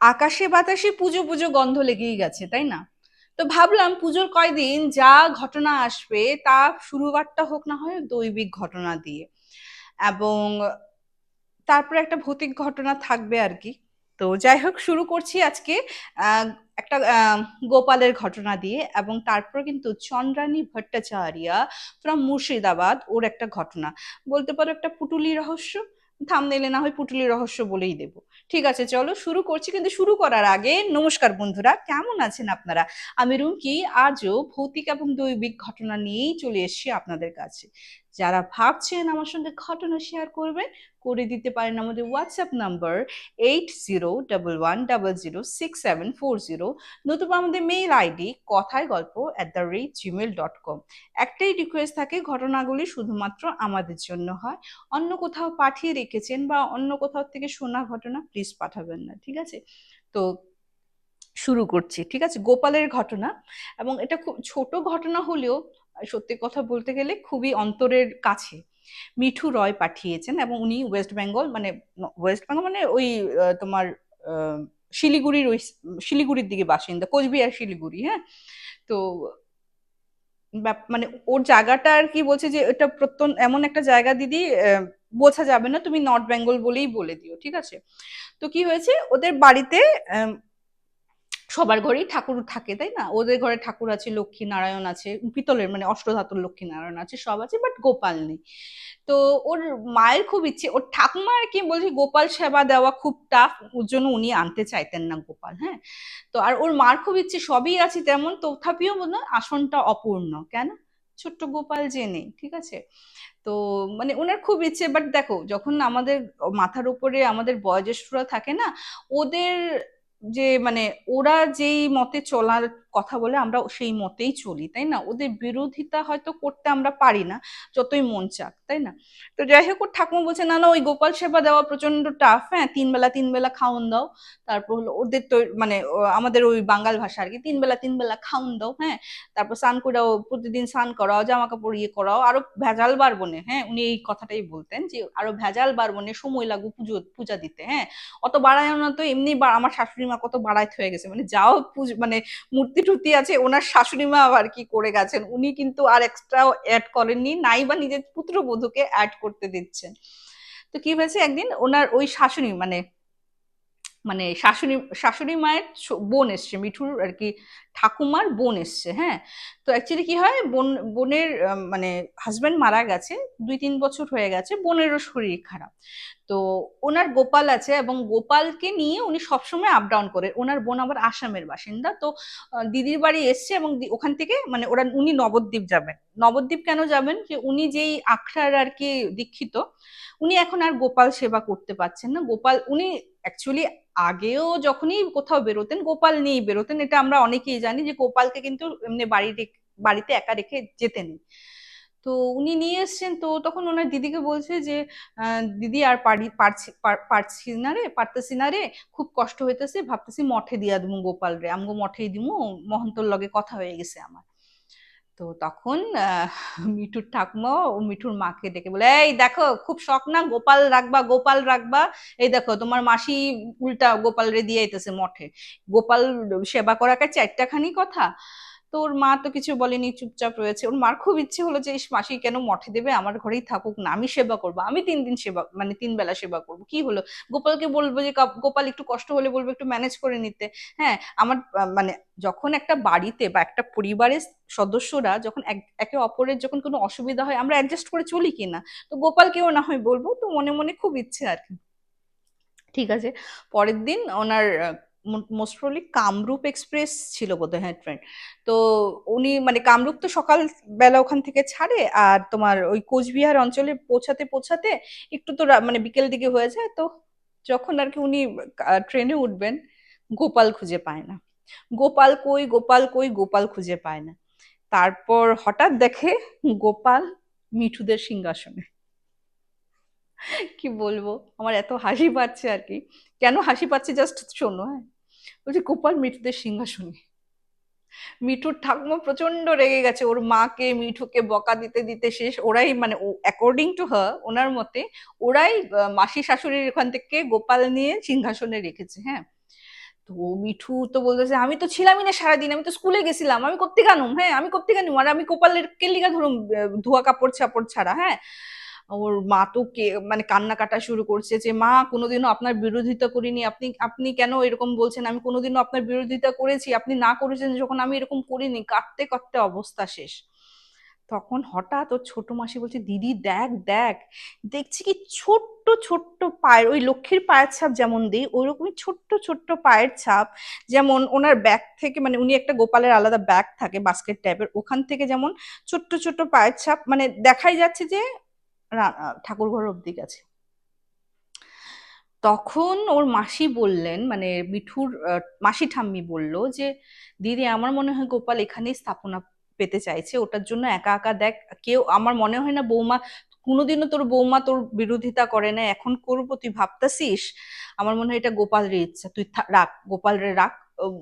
আকাশে বাতাসে পুজো পুজো গন্ধ লেগেই গেছে, তাই না? তো ভাবলাম পুজোর কয়দিন যা ঘটনা আসবে তা শুরুবারটা হোক না হয় দৈবিক ঘটনা দিয়ে। এবং তারপরে একটা ভৌতিক ঘটনা থাকবে আর কি। তো যাই হোক, শুরু করছি আজকে একটা গোপালের ঘটনা দিয়ে। এবং তারপর কিন্তু চন্দ্রানী ভট্টাচার্য ফ্রম মুর্শিদাবাদ ওর একটা ঘটনা। বলতে পারো একটা পুটুলি রহস্য? থামনেলে না হয় পুটুলি রহস্য বলেই দেব। ঠিক আছে, চলো শুরু করছি, কিন্তু শুরু করার আগে নমস্কার বন্ধুরা, কেমন আছেন আপনারা? আমি রুমকি, আজও ভৌতিক এবং দৈবিক ঘটনা নিয়েই চলে এসেছি আপনাদের কাছে। যারা ভাবছেন আমার সঙ্গে ঘটনা শেয়ার করবেন, করে দিতে পারেন আমাদের WhatsApp number eight zero double one double zero six seven four zero নতুবা আমাদের মেইল আইডি কথায় গল্প at the rate Gmail dot com একটাই রিকোয়েস্ট থাকে ঘটনাগুলি শুধুমাত্র আমাদের জন্য হয়। অন্য কোথাও পাঠিয়ে রেখেছেন বা অন্য কোথাও থেকে শোনা ঘটনা প্লিজ পাঠাবেন না, ঠিক আছে? তো শুরু করছি, ঠিক আছে? গোপালের ঘটনা এবং এটা খুব ছোট ঘটনা হলেও সত্যি কথা বলতে গেলে খুবই অন্তরের কাছে। মিঠু রয় পাঠিয়েছেন এবং উনি ওয়েস্ট বেঙ্গল মানে ওয়েস্ট বেঙ্গল মানে ওই তোমার শিলিগুড়ির ওই, শিলিগুড়ির দিকে বাসিন্দা, কোচবিহার শিলিগুড়ি হ্যাঁ? তো মানে ওর জায়গাটা আর কি বলছে যে, এটা প্রত্যন্ত এমন একটা জায়গা দিদি বোঝা যাবে না, তুমি নর্থ বেঙ্গল বলেই বলে দিও, ঠিক আছে? তো কি হয়েছে? ওদের বাড়িতে সবার ঘরেই ঠাকুর থাকে, তাই না? ওদের ঘরে ঠাকুর আছে লক্ষ্মী নারায়ণ আছে, পিতলের মানে অষ্টধাতুর লক্ষ্মী নারায়ণ আছে, সব আছে বাট গোপাল নেই। তো ওর মায়ের খুব ইচ্ছে, ওর ঠাকুমা আর কি বলছি, গোপাল সেবা দেওয়া খুব টাফ ওর জন্য উনি আনতে চাইতেন না গোপাল হ্যাঁ? তো আর ওর মার খুব ইচ্ছে, সবই আছে তেমন, তথাপিও মনে আসনটা অপূর্ণ, কেন? ছোট্ট গোপাল যে নেই, ঠিক আছে? তো মানে ওনার খুব ইচ্ছে বাট দেখো, যখন আমাদের মাথার উপরে আমাদের বয়োজ্যেষ্ঠরা থাকে না, ওদের যে মানে ওরা যেই মতে চলার কথা বলে আমরা সেই মতেই চলি, তাই না? ওদের বিরোধিতা হয়তো করতে আমরা পারি না, যতই মন চাক, তাই না? তো যাই হোক ঠাকুমা বলছে, না না, ওই গোপাল সেবা দেওয়া প্রচণ্ড টাফ হ্যাঁ তিন বেলা তিন বেলা খাওন দাও। তারপর হলো ওদের তো মানে আমাদের ওই বাঙাল ভাষা আর কি, তিন বেলা তিন বেলা খাওন দাও হ্যাঁ। তারপর স্নান করাও, প্রতিদিন স্নান করাও জামা কাপড় ইয়ে করাও, আরও ভেজাল বাড়বনে হ্যাঁ উনি এই কথাটাই বলতেন যে, আরও ভেজাল বাড়বনে সময় লাগু পুজো, পূজা দিতে হ্যাঁ। অত বাড়ায় না তো, এমনি আমার শাশুড়ি মা কত বাড়াইতে হয়ে গেছে মানে যাও মানে মূর্তি টুর্তি আছে, ওনার শাশুড়ি মা আবার কি করে গেছেন? উনি কিন্তু আর এক্সট্রা অ্যাড করেননি, নাই বা নিজের পুত্রবধূকে অ্যাড করতে দিচ্ছেন। তো কি হয়েছে একদিন, ওনার ওই শাশুড়ি মানে মানে শাশুড়ি শাশুড়ি মায়ের বোন এসছে, মিঠুর আর কি ঠাকুমার বোন এসছে হ্যাঁ? তো অ্যাকচুয়ালি কি হয়, বোন, বোনের মানে হাজব্যান্ড মারা গেছে, দুই তিন বছর হয়ে গেছে, বোনেরও শরীর খারাপ। তো ওনার গোপাল আছে এবং গোপালকে নিয়ে উনি সবসময় আপ ডাউন করে। ওনার বোন আবার আসামের বাসিন্দা, তো দিদির বাড়ি এসছে এবং ওখান থেকে মানে ওরা, উনি নবদ্বীপ যাবেন। নবদ্বীপ কেন যাবেন? যে উনি যেই আখড়ার আর কি দীক্ষিত, উনি এখন আর গোপাল সেবা করতে পারছেন না। গোপাল, উনি অ্যাকচুয়ালি আগেও যখনই কোথাও বেরোতেন, গোপাল নিয়েই বেরোতেন। এটা আমরা অনেকেই জানি যে গোপালকে কিন্তু এমনি বাড়ি বাড়িতে একা রেখে যেতেন। তো উনি নিয়ে এসছেন। তো তখন ওনার দিদিকে বলছে যে দিদি আর পারি, পারছি পারছি না রে, পারতেছি না রে। খুব কষ্ট হইতেছে, ভাবতেছি মঠে দিয়া দিমু গোপাল রে। আমগো মঠেই দিমু, মহন্তর লগে কথা হয়ে গেছে আমার। তো তখন মিঠুর ঠাকুমা ও মিঠুর মাকে ডেকে বলে, এই দেখো, খুব শখ না? গোপাল রাখবা গোপাল রাখবা? এই দেখো, তোমার মাসি উল্টা গোপাল রে দিয়ে আইতেছে মঠে। গোপাল সেবা করাকে চারটা খানি কথা? তো ওর মা তো কিছু বলেনি চুপচাপ রয়েছে। ওর মার খুব ইচ্ছে হলো যে ইস, মাসি কেন মঠে দেবে? আমার ঘরেই থাকুক না আমি সেবা করব। আমি তিন দিন সেবা মানে তিন বেলা সেবা করব। কি হলো? গোপালকে বলব যে গোপাল একটু কষ্ট হলে বলব একটু ম্যানেজ করে নিতে। হ্যাঁ আমার মানে যখন একটা বাড়িতে বা একটা পরিবারের সদস্যরা যখন এক- অপরের যখন কোনো অসুবিধা হয় আমরা অ্যাডজাস্ট করে চলি কিনা তো গোপালকেও না হয় বলব তো মনে মনে খুব ইচ্ছে আর কি। ঠিক আছে পরের দিন ওনার মোস্ট প্রবলি কামরূপ এক্সপ্রেস ছিল বোধহয় হ্যাঁ ট্রেন তো উনি মানে কামরূপ তো সকাল বেলা ওখান থেকে ছাড়ে, আর তোমার ওই কোচবিহার অঞ্চলে পৌঁছাতে পৌঁছাতে একটু তো মানে বিকেল দিকে হয়ে যায়, তো যখন আর কি উনি ট্রেনে উঠবেন, গোপাল খুঁজে পায় না। গোপাল কই গোপাল কই, গোপাল খুঁজে পায় না। তারপর হঠাৎ দেখে গোপাল মিঠুদের সিংহাসনে। কি বলব, আমার এত হাসি পাচ্ছে আর কি। কেন হাসি পাচ্ছে জাস্ট শোনো হ্যাঁ। বলছে গোপাল মিঠুদের সিংহাসনে। মিঠুর ঠাকুমা প্রচণ্ড রেগে গেছে। ওর মাকে মিঠুকে বকা দিতে দিতে শেষ ওরাই মানে অ্যাকর্ডিং টু হার ওনার মতে ওরাই মাসি শাশুড়ির ওখান থেকে গোপাল নিয়ে সিংহাসনে রেখেছে হ্যাঁ। তো মিঠু তো বলতেছে আমি তো ছিলামই না সারাদিন আমি তো স্কুলে গেছিলাম আমি করতে গানুম হ্যাঁ আমি করতে গানুম আর আমি কপালের কেলিকা আহ, ধোয়া কাপড় চাপড় ছাড়া হ্যাঁ? ওর মা তো কে মানে কান্না কাটা শুরু করছে যে, মা, কোনোদিনও আপনার বিরোধিতা করিনি। আপনি আপনি কেন এরকম বলছেন? আমি কোনোদিনও আপনার বিরোধিতা করেছি। আপনি না করেছেন যখন আমি এরকম করিনি। কাঁদতে কাঁদতে অবস্থা শেষ। তখন হঠাৎ ওর ছোট মাসি বলছে, দিদি, দেখ দেখ, দেখছি কি ছোট্ট ছোট্ট পায়ের, ওই লক্ষ্মীর পায়ের ছাপ যেমন দিই, ওইরকমই ছোট্ট ছোট্ট পায়ের ছাপ যেমন ওনার ব্যাগ থেকে মানে উনি একটা গোপালের আলাদা ব্যাগ থাকে বাস্কেট টাইপের ওখান থেকে যেমন ছোট্ট ছোট্ট পায়ের ছাপ মানে দেখাই যাচ্ছে যে ঠাকুর ঘর অব্দি গেছে। তখন ওর মাসি বললেন মানে মিঠুর মাসি ঠাম্মি বলল যে, দিদি, আমার মনে হয় গোপাল এখানেই স্থাপনা পেতে চাইছে, ওটার জন্য একা একা দেখ, কেউ, আমার মনে হয় না বৌমা, কোনোদিনও তোর বৌমা তোর বিরোধিতা করে না, এখন করব, তুই ভাবতাছিস? আমার মনে হয় এটা গোপালের ইচ্ছা, তুই রাখ, গোপালরে রাখ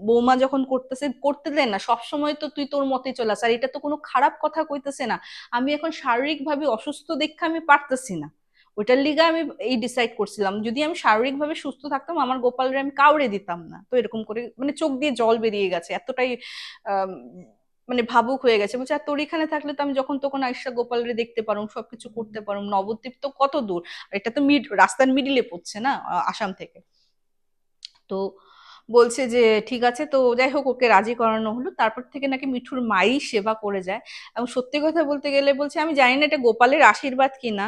বৌমা যখন করতেছে, করতে দেন না। সবসময় তো তুই তোর মতে চলাস আর এটা তো কোনো খারাপ কথা কইতেছে না। আমি এখন শারীরিক ভাবে অসুস্থ দেখে আমি পারতেছি না। ওইটার লিগে আমি এই ডিসাইড করছিলাম। যদি আমি শারীরিক ভাবে সুস্থ থাকতাম, আমার গোপালরে আমি কাউরে দিতাম না। তো এরকম করে মানে চোখ দিয়ে জল বেরিয়ে গেছে। এতটাই মানে ভাবুক হয়ে গেছে। বলছে, আর তোর এখানে থাকলে তো আমি যখন তখন আইসা গোপালরে দেখতে পারুম, সবকিছু করতে পারুম। নবদ্বীপ তো কত দূর। এটা তো মিড রাস্তার মিডিলে পড়ছে না আসাম থেকে? তো বলছে যে, ঠিক আছে, তো যাই হোক, ওকে রাজি করানো হলো। তারপর থেকে নাকি মিঠুর মাই সেবা করে যায়। এবং সত্যি কথা বলতে গেলে বলছে, আমি জানি না এটা গোপালের আশীর্বাদ কিনা।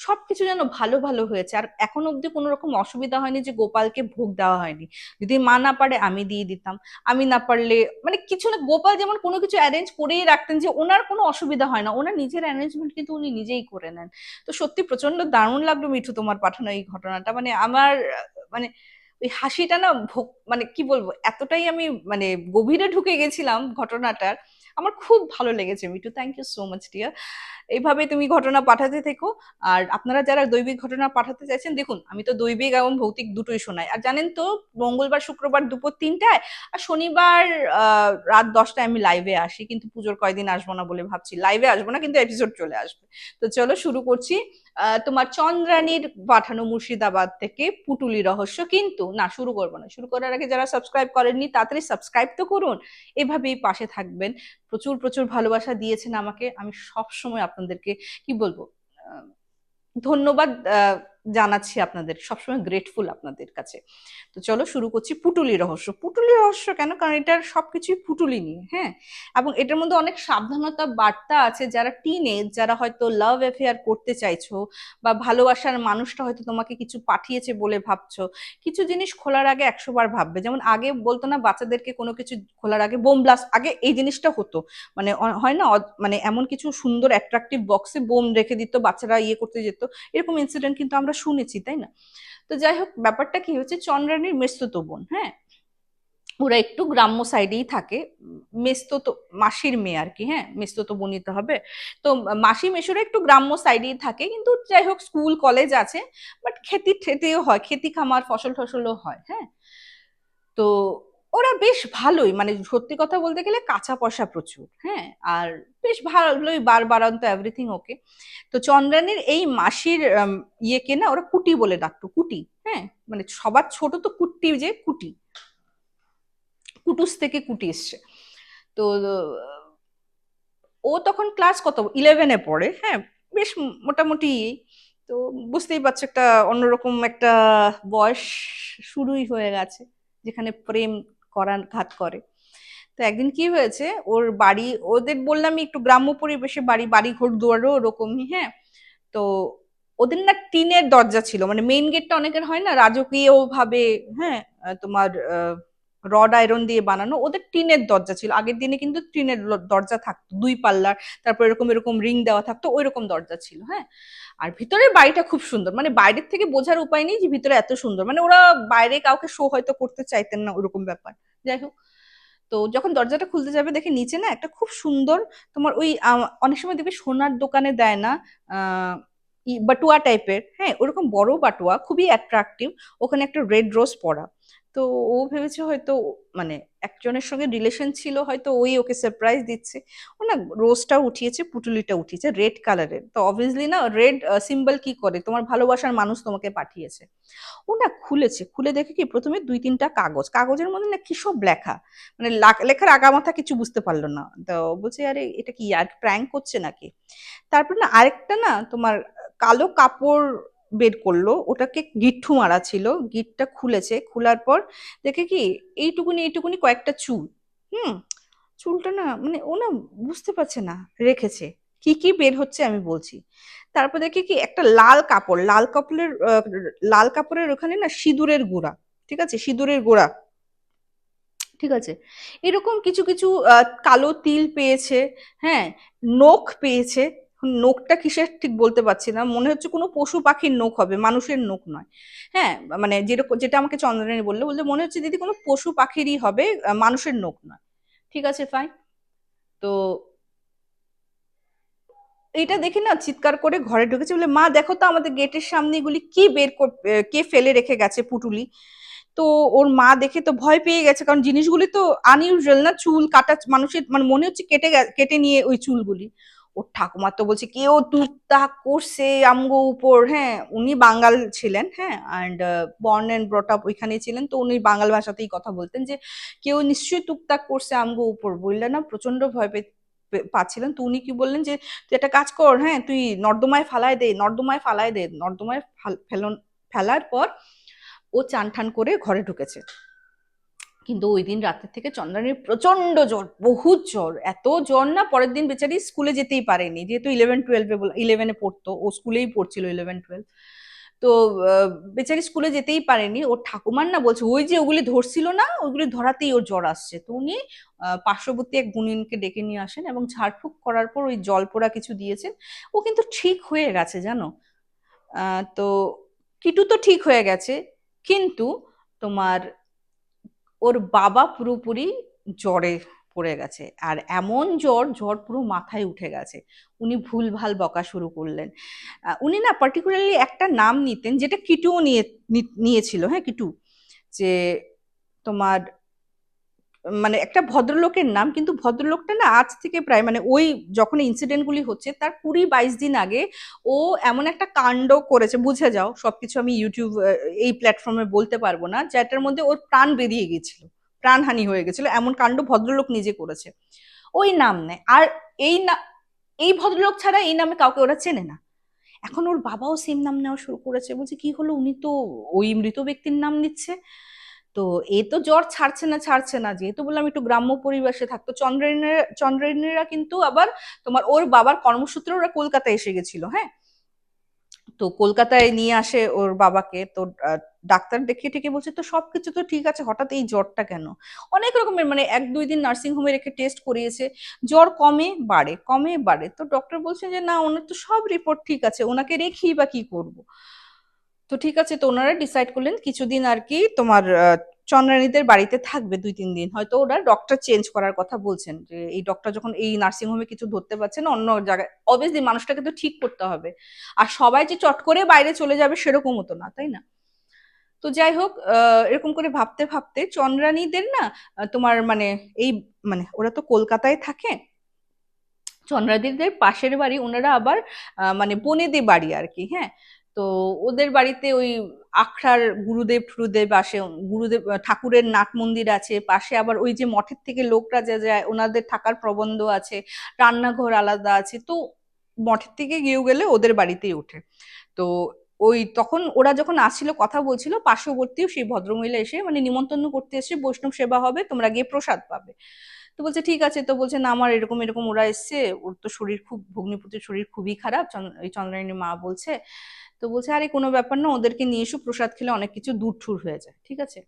সবকিছু যেন ভালো ভালো হয়েছে। আর এখন অব্দি কোনো রকম অসুবিধা হয়নি যে, গোপালকে ভোগ দেওয়া হয়নি। যদি মা না পারে, আমি দিয়ে দিতাম। আমি না পারলে মানে কিছু না, গোপাল যেমন কোনো কিছু অ্যারেঞ্জ করেই রাখতেন যে, ওনার কোনো অসুবিধা হয় না। ওনার নিজের অ্যারেঞ্জমেন্ট কিন্তু উনি নিজেই করে নেন। তো সত্যি প্রচণ্ড দারুণ লাগল মিঠু তোমার পাঠানো এই ঘটনাটা। মানে আমার মানে ওই হাসিটা না ভোগ- মানে কি বলব, এতটাই আমি মানে গভীরে ঢুকে গেছিলাম ঘটনাটার। আমার খুব ভালো লেগেছে Mitu thank you so much dear এইভাবে তুমি ঘটনা পাঠাতে থেকো। আর আপনারা যারা দৈবিক ঘটনা পাঠাতে চাইছেন, দেখুন, আমি তো দৈবিক এবং ভৌতিক দুটোই শোনাই। আর জানেন তো, মঙ্গলবার, শুক্রবার দুপুর তিনটায় আর শনিবার রাত দশটায় আমি লাইভে আসি। কিন্তু পুজোর কয়দিন আসব না বলে ভাবছি। লাইভে আসব না, কিন্তু এপিসোড চলে আসবে। তো চলো শুরু করছি। তোমার চন্দ্রানীর পাঠানো মুর্শিদাবাদ থেকে পুটুলি রহস্য কিন্তু, না, শুরু করব না। শুরু করার আগে যারা সাবস্ক্রাইব করেননি, তাড়াতাড়ি সাবস্ক্রাইব তো করুন। এভাবেই পাশে থাকবেন। প্রচুর প্রচুর ভালোবাসা দিয়েছেন আমাকে। আমি সব সময় আপনাদেরকে, কি বলব ধন্যবাদ জানাচ্ছি আপনাদের, সবসময় গ্রেটফুল আপনাদের কাছে। তো চলো শুরু করছি পুটুলি রহস্য। পুটুলি রহস্য কেন? কারণ এটার সবকিছুই পুটুলি নিয়ে হ্যাঁ? এবং এটার মধ্যে অনেক সাবধানতা বার্তা আছে যারা টিনেজ যারা হয়তো লাভ অ্যাফেয়ার করতে চাইছো বা ভালোবাসার মানুষটা হয়তো তোমাকে কিছু পাঠিয়েছে বলে ভাবছ, কিছু জিনিস খোলার আগে একশো বার ভাববে। যেমন আগে বলতো না, বাচ্চাদেরকে কোনো কিছু খোলার আগে বোম ব্লাস্ট আগে এই জিনিসটা হতো। মানে হয় না? মানে এমন কিছু সুন্দর অ্যাট্রাকটিভ বক্সে বোম রেখে দিত, বাচ্চারা ইয়ে করতে যেত। এরকম ইনসিডেন্ট কিন্তু আমরা শুনেছি, তাই না? তো যাই হোক, ব্যাপারটা কি হচ্ছে চন্দ্রানীর মেস্ততো বোন হ্যাঁ? ওরা একটু গ্রাম্য সাইডেই থাকে, মেস্ততো, মাসির মেয়ে আর কি হ্যাঁ? মেস্ততো বোন নিতে হবে। তো মাসি মেশোরা একটু গ্রাম্য সাইডেই থাকে, কিন্তু যাই হোক, স্কুল, কলেজ আছে, বাট খেতি ঠেতেও হয়, খেতি খামার, ফসল ফসলও হয় হ্যাঁ? তো ওরা বেশ ভালোই মানে সত্যি কথা বলতে গেলে কাঁচা পয়সা প্রচুর হ্যাঁ? আর বেশ ভালোই বার বারান্ত এভরিথিং ওকে। তো চন্দ্রানীর এই মাসির ইয়েকে না ওরা কুটি বলে ডাকতো, কুটি হ্যাঁ? মানে সবার ছোট তো কুট্টি যে কুটি। কুটুস থেকে কুটি এসছে। তো, ও তখন ক্লাস কত? ইলেভেনে পড়ে হ্যাঁ? বেশ মোটামুটি, তো বুঝতেই পারছ একটা অন্যরকম একটা বয়স শুরুই হয়ে গেছে, যেখানে প্রেম করার ঘাত করে। তো একদিন কি হয়েছে ওর বাড়ি ওদের বললাম একটু গ্রাম্য পরিবেশে বাড়ি বাড়ি ঘর দুয়ারও ওরকমই হ্যাঁ? তো ওদের না টিনের দরজা ছিল মানে মেইন গেটটা অনেকের হয় না রাজকীয় ভাবে হ্যাঁ? আহ, তোমার রড আয়রন দিয়ে বানানো, ওদের টিনের দরজা ছিল। আগের দিনে কিন্তু টিনের দরজা থাকতো, দুই পাল্লার, তারপর এরকম এরকম রিং দেওয়া থাকতো ওই রকম দরজা ছিল হ্যাঁ? আর ভিতরের বাড়িটা খুব সুন্দর মানে বাইরের থেকে বোঝার উপায় নেই যে ভিতরে এত সুন্দর। মানে ওরা বাইরে কাউকে শো হয়তো করতে চাইতেন না, ওরকম ব্যাপার। যাই হোক, তো যখন দরজাটা খুলতে যাবে, দেখে নিচে না একটা খুব সুন্দর তোমার ওই অনেক সময় দেখবে সোনার দোকানে দেয় না বাটুয়া টাইপের হ্যাঁ? ওরকম বড় বাটুয়া, খুবই অ্যাট্রাকটিভ ওখানে একটা রেড রোজ পরা। তো ও ভেবেছে হয়তো মানে একজনের সঙ্গে রিলেশন ছিল, হয়তো ওই ওকে সারপ্রাইজ দিচ্ছে। ও না রোজটা উঠিয়েছে, পুটুলিটা উঠিয়েছে রেড কালারের তো অবভিয়াসলি না রেড সিম্বল কি করে? তোমার ভালোবাসার মানুষ তোমাকে পাঠিয়েছে। ও না খুলেছে, খুলে দেখে কি প্রথমে দুই তিনটা কাগজ। কাগজের মধ্যে না কি সব লেখা। মানে লেখার আগামাথা কিছু বুঝতে পারল না। তো বলছে, আরে, এটা কি, আর প্র্যাঙ্ক করছে নাকি? তারপর না আরেকটা না তোমার কালো কাপড় বের করল। ওটাকে গিট্টু মারা ছিল। গিটটা খুলেছে। খোলার পর দেখে কি এইটুকুনি এইটুকুনি কয়েকটা চুল। হুম? চুলটা না মানে ও না বুঝতে পারছে না, রেখেছে। কি কি বের হচ্ছে আমি বলছি। তারপর দেখে কি একটা লাল কাপড়, লাল কাপড়ের লাল কাপড়ের ওখানে না সিঁদুরের গুঁড়া, ঠিক আছে? সিঁদুরের গুঁড়া। ঠিক আছে? এরকম কিছু কিছু কালো তিল পেয়েছে হ্যাঁ? নখ পেয়েছে। নখটা কিসের ঠিক বলতে পারছি না। মনে হচ্ছে কোনো পশু পাখির নখ হবে, মানুষের নখ নয়। হ্যাঁ মানে যেরকম, যেটা আমাকে চন্দ্রানী বলল বলতে মনে হচ্ছে দিদি কোনো পশু পাখিরই হবে মানুষের নখ নয়। ঠিক আছে ফাইন তো এটা দেখে না চিৎকার করে ঘরে ঢুকেছে, বলে, মা, দেখো তো আমাদের গেটের সামনে এগুলি কি বের কে ফেলে রেখে গেছে পুটুলি? তো ওর মা দেখে তো ভয় পেয়ে গেছে, কারণ জিনিসগুলি তো আনইউজুয়াল না, চুল কাটা মানুষের মানে মনে হচ্ছে কেটে কেটে নিয়ে ওই চুলগুলি। ওর ঠাকুমা তো বলছে, কেউ টুকটাক করছে আমগো উপর। হ্যাঁ উনি বাঙাল ছিলেন হ্যাঁ and born and brought up ওইখানেই ছিলেন। তো উনি বাঙাল ভাষাতেই কথা বলতেন যে, কেউ নিশ্চয়ই টুকটাক করছে আমগো উপর। বললে না প্রচণ্ড ভয় পে, পে- পাচ্ছিলেন। তো উনি কি বললেন যে, তুই একটা কাজ কর হ্যাঁ তুই নর্দমায় ফালায় দে, নর্দমায় ফালায় দে। নর্দমায় ফাল- ফেলন, ফেলার পর ও চান ঠান করে ঘরে ঢুকেছে। কিন্তু ওই দিন রাতের থেকে চন্দ্রানীর প্রচণ্ড জ্বর, বহুত জ্বর। এত জ্বর না, পরের দিন বেচারি স্কুলে যেতেই পারেনি। যেহেতু ইলেভেন টুয়েলভে ইলেভেনে পড়তো, ও স্কুলেই পড়ছিল ইলেভেন টুয়েলভ তো বেচারি স্কুলে যেতেই পারেনি। ওর ঠাকুমার না বলছে, ওই যে ওগুলি ধরছিল না ওইগুলি ধরাতেই ওর জ্বর আসছে। তো উনি পার্শ্ববর্তী এক গুণিনকে ডেকে নিয়ে আসেন এবং ঝাড়ফুঁক করার পর ওই জল পোড়া কিছু দিয়েছেন। ও কিন্তু ঠিক হয়ে গেছে, জানো? তো, কিটু তো ঠিক হয়ে গেছে, কিন্তু তোমার ওর বাবা পুরোপুরি জ্বরে পড়ে গেছে। আর এমন জ্বর জ্বর পুরো মাথায় উঠে গেছে। উনি ভুলভাল বকা শুরু করলেন। উনি না পার্টিকুলারলি একটা নাম নিতেন যেটা কিটুও নিয়ে নিয়েছিল হ্যাঁ কিটু? যে তোমার মানে একটা ভদ্রলোকের নাম, কিন্তু ভদ্রলোকটা না আজ থেকে প্রায় মানে ওই যখন ইনসিডেন্ট গুলি হচ্ছে, তার কুড়ি বাইশ দিন আগে ও এমন একটা কাণ্ড করেছে, বুঝে যাও, সবকিছু আমি ইউটিউব এই প্ল্যাটফর্মে বলতে পারব না, যেটার মধ্যে ওর প্রাণ বেরিয়ে গেছিল প্রাণহানি হয়ে গেছিল এমন কাণ্ড ভদ্রলোক নিজে করেছে। ওই নাম নেয়, আর এই না, এই ভদ্রলোক ছাড়া এই নামে কাউকে ওরা চেনে না। এখন ওর বাবাও সেম নাম নেওয়া শুরু করেছে, বলছে কি হলো, উনি তো ওই মৃত ব্যক্তির নাম নিচ্ছে। তো এ তো জ্বর ছাড়ছে না ছাড়ছে না। যেহেতু বললাম একটু গ্রাম্য পরিবেশে থাকতো চন্দ্রায়ণের চন্দ্রায়ণীরা কিন্তু আবার তোমার ওর বাবার কর্মসূত্রে ওরা কলকাতায় এসে গেছিল হ্যাঁ? তো কলকাতায় নিয়ে আসে ওর বাবাকে, তো ডাক্তার দেখিয়ে টেকে বলছে, তো সবকিছু তো ঠিক আছে, হঠাৎ এই জ্বরটা কেন? অনেক রকমের মানে এক দুই দিন নার্সিং হোমে রেখে টেস্ট করিয়েছে। জ্বর কমে বাড়ে কমে বাড়ে। তো ডক্টর বলছে যে, না, ওনার তো সব রিপোর্ট ঠিক আছে, ওনাকে রেখেই বা কি করব? তো ঠিক আছে, তো ওনারা ডিসাইড করলেন কিছুদিন আর কি তোমার চন্দ্রানীদের বাড়িতে থাকবে দুই, তিন দিন। হয়তো ওরা ডক্টর চেঞ্জ করার কথা বলছেন যে এই ডক্টর যখন এই নার্সিং হোমে কিছু ধরতে পারছে না, অন্য জায়গায় অবভিয়াসলি মানুষটাকে তো ঠিক করতে হবে। আর সবাই যে চট করে বাইরে চলে যাবে সেরকমও তো না, তাই না? তো যাই হোক এরকম করে ভাবতে ভাবতে চন্দ্রানীদের না তোমার মানে এই মানে ওরা তো কলকাতায় থাকে চন্দ্রাদিদের পাশের বাড়ি, ওনারা আবার মানে বনেদে বাড়ি আর কি হ্যাঁ? তো ওদের বাড়িতে ওই আখড়ার গুরুদেব ঠুরুদেব আসে গুরুদেব ঠাকুরের নাট মন্দির আছে, পাশে আবার ওই যে মঠের থেকে লোকরা যা যায়, ওনাদের থাকার প্রবন্ধ আছে, রান্নাঘর আলাদা আছে, তো মঠের থেকে গিয়েও গেলে ওদের বাড়িতেই ওঠে। তো ওই তখন ওরা যখন আসছিল, কথা বলছিল পার্শ্ববর্তীও সেই ভদ্রমহিলা এসে মানে নিমন্ত্রণ করতে এসে বৈষ্ণব সেবা হবে, তোমরা গিয়ে প্রসাদ পাবে। তো বলছে, ঠিক আছে। তো বলছে, না, আমার এরকম এরকম ওরা এসছে। ওর তো শরীর খুব ভগ্নিপতির শরীর খুবই খারাপ। ওই চন্দ্রায়ণীর মা বলছে। তো বলছে, আরে, কোনো ব্যাপার না, ওদেরকে নিয়ে এসো, প্রসাদ খেলে অনেক কিছু দূর ঠুর হয়ে যায়। ঠিক আছে?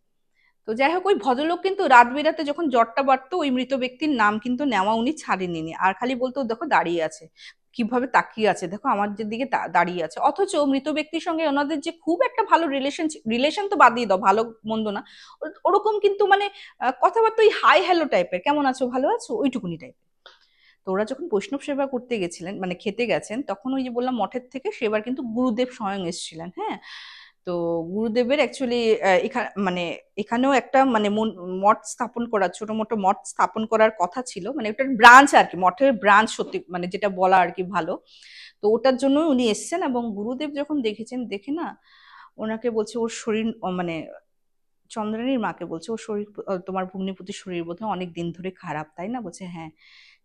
তো যাই হোক, ওই ভদ্রলোক কিন্তু রাত বিরাতে যখন জ্বরটা বাড়তো, ওই মৃত ব্যক্তির নাম কিন্তু নেওয়া উনি ছাড়েনি আর খালি বলতো, দেখো, দাঁড়িয়ে আছে। কীভাবে তাকিয়ে আছে? দেখো, আমার যে দিকে দাঁড়িয়ে আছে। অথচ মৃত ব্যক্তির সঙ্গে ওনাদের যে খুব একটা ভালো রিলেশন রিলেশন তো বাদ দিয়ে দাও, ভালো মন্দ না। ওরকম কিন্তু মানে কথাবার্তা ওই হাই হ্যালো টাইপের কেমন আছো? ভালো আছো? ওইটুকুনি টাইপের তো ওরা যখন বৈষ্ণব সেবা করতে গেছিলেন মানে খেতে গেছেন, তখন ওই যে বললাম মঠের থেকে সেবার কিন্তু গুরুদেব স্বয়ং এসেছিলেন হ্যাঁ? তো গুরুদেবের অ্যাকচুয়ালি এখানে মানে এখানেও একটা মানে মঠ স্থাপন করা ছোট মোটো মঠ স্থাপন করার কথা ছিল। মানে ওটার ব্রাঞ্চ আর কি, মঠের ব্রাঞ্চ সত্যি মানে যেটা বলা আর কি ভালো। তো ওটার জন্য উনি এসেছেন এবং গুরুদেব যখন দেখেছেন, দেখে না, ওনাকে বলছে ওর শরীর মানে চন্দ্রানীর মাকে বলছে, ওর শরীর তোমার ভগ্নিপতির শরীর বোধহয় অনেক দিন ধরে খারাপ তাই না? বলছে হ্যাঁ।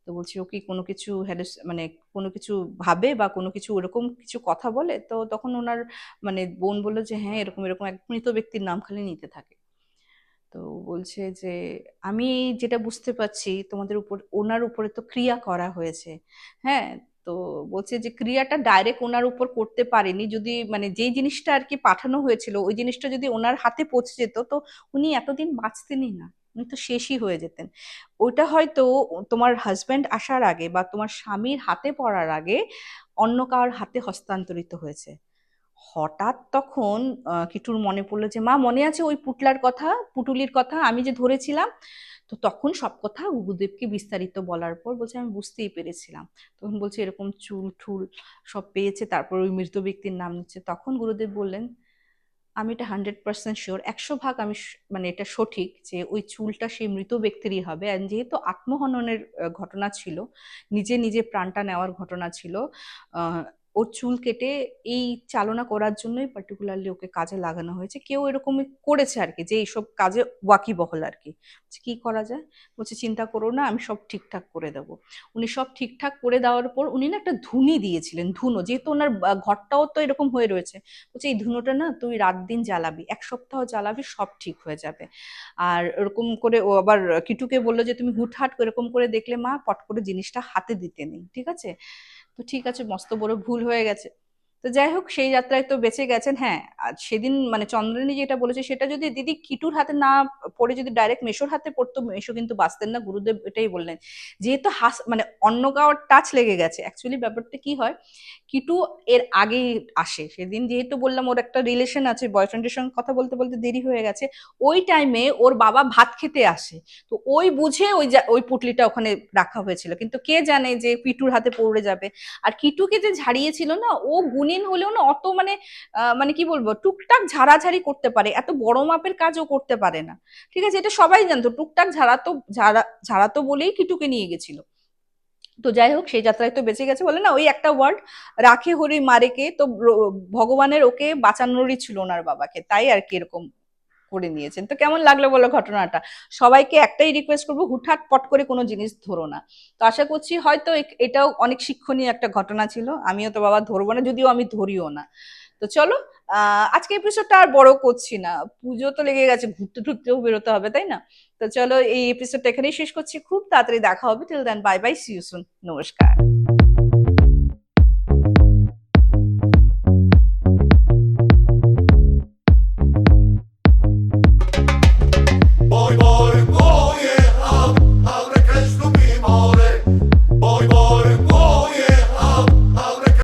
তো বলছি, ও কি কোনো কিছু হ্যালোস মানে কোনো কিছু ভাবে বা কোনো কিছু ওরকম কিছু কথা বলে? তো তখন ওনার মানে বোন বলল যে হ্যাঁ এরকম এরকম এক মৃত ব্যক্তির নাম খালি নিতে থাকে। তো বলছে যে, আমি যেটা বুঝতে পারছি, তোমাদের উপর, ওনার উপরে তো ক্রিয়া করা হয়েছে। হ্যাঁ তো বলছে যে, ক্রিয়াটা ডাইরেক্ট ওনার উপর করতে পারেনি। যদি মানে যেই জিনিসটা আর কি পাঠানো হয়েছিল, ওই জিনিসটা যদি ওনার হাতে পৌঁছে যেত, তো উনি এতদিন বাঁচতেনই না। উনি তো শেষই হয়ে যেতেন। ওইটা হয়তো তোমার হাজব্যান্ড আসার আগে বা তোমার স্বামীর হাতে পড়ার আগে অন্য কার হাতে হস্তান্তরিত হয়েছে। হঠাৎ তখন কিটুর মনে পড়ল যে, মা, মনে আছে ওই পুটলার কথা, পুটুলির কথা আমি যে ধরেছিলাম? তো তখন সব কথা গুরুদেবকে বিস্তারিত বলার পর বলছে, আমি বুঝতেই পেরেছিলাম। তখন বলছে, এরকম চুল ঠুল সব পেয়েছে, তারপর ওই মৃত ব্যক্তির নাম নিচ্ছে। তখন গুরুদেব বললেন আমি এটা হান্ড্রেড পার্সেন্ট শিওর একশো ভাগ আমি মানে এটা সঠিক যে ওই চুলটা সেই মৃত ব্যক্তিরই হবে। অ্যান্ড যেহেতু আত্মহননের ঘটনা ছিল, নিজে নিজে প্রাণটা নেওয়ার ঘটনা ছিল ওর চুল কেটে এই চালনা করার জন্যই পার্টিকুলারলি ওকে কাজে লাগানো হয়েছে। কেউ এরকমই করেছে আর কি যে এইসব কাজে ওয়াকিবহল আর কি কি করা যায়? বলছে, চিন্তা করো না, আমি সব ঠিকঠাক করে দেবো। উনি সব ঠিকঠাক করে দেওয়ার পর উনি না একটা ধুনি দিয়েছিলেন, ধুনো। যেহেতু ওনার ঘরটাও তো এরকম হয়ে রয়েছে। বলছে, এই ধুনোটা না তুই রাত দিন জ্বালাবি, এক সপ্তাহ জ্বালাবি, সব ঠিক হয়ে যাবে। আর এরকম করে ও আবার কিটুকে বলল যে, তুমি হুটহাট এরকম করে দেখলে মা, পট করে জিনিসটা হাতে দিতে নেই, ঠিক আছে? তো ঠিক আছে মস্ত বড় ভুল হয়ে গেছে। তো যাই হোক, সেই যাত্রায় তো বেঁচে গেছেন। হ্যাঁ আর সেদিন মানে চন্দ্রানী যেটা বলেছে, সেটা যদি দিদি কিটুর হাতে না পড়ে, যদি ডাইরেক্ট মেশোর হাতে পড়তো, মেশো কিন্তু বাঁচতেন না, গুরুদেব এটাই বললেন। যেহেতু হাস মানে অন্য কারোর টাচ লেগে গেছে। অ্যাকচুয়ালি ব্যাপারটা কি হয়, কিটু এর আগেই আসে। সেদিন যেহেতু বললাম ওর একটা রিলেশন আছে বয়ফ্রেন্ডের সঙ্গে কথা বলতে বলতে দেরি হয়ে গেছে, ওই টাইমে ওর বাবা ভাত খেতে আসে। তো ওই বুঝে ওই ওই পুটলিটা ওখানে রাখা হয়েছিল। কিন্তু কে জানে যে পিটুর হাতে পড়ে যাবে। আর কিটুকে যে ঝাড়িয়েছিল না, ও গুণিন হলেও না অত মানে মানে কি বলব, টুকটাক ঝাড়াঝাড়ি করতে পারে। এত বড় মাপের কাজও করতে পারে না। ঠিক আছে, এটা সবাই জানতো। টুকটাক ঝাড়াতো ঝাড়া ঝাড়াতো বলেই কিটুকে নিয়ে গেছিল। তো যাই হোক, সেই যাত্রায় তো বেঁচে গেছে বলে না, ওই একটা ওয়ার্ড, রাখে হরি মারেকে তো ভগবানের ওকে বাঁচানোরই ছিল ওনার বাবাকে। তাই আর কি এরকম করে নিয়েছেন। তো কেমন লাগল বলো ঘটনাটা? সবাইকে একটাই রিকোয়েস্ট করব, হুটহাট পট করে কোনো জিনিস ধরো না। তো আশা করছি হয়তো এটাও অনেক শিক্ষণীয় একটা ঘটনা ছিল। আমিও তো বাবা ধরবো না, যদিও আমি ধরিও না। তো চলো আজকে এপিসোডটা আর বড় করছি না। পুজো তো লেগে গেছে, ঘুরতে টুরতেও বেরোতে হবে, তাই না? তো চলো, এই এপিসোডটা এখানেই শেষ করছি। খুব তাড়াতাড়ি দেখা হবে। Till then bye bye see you নমস্কার।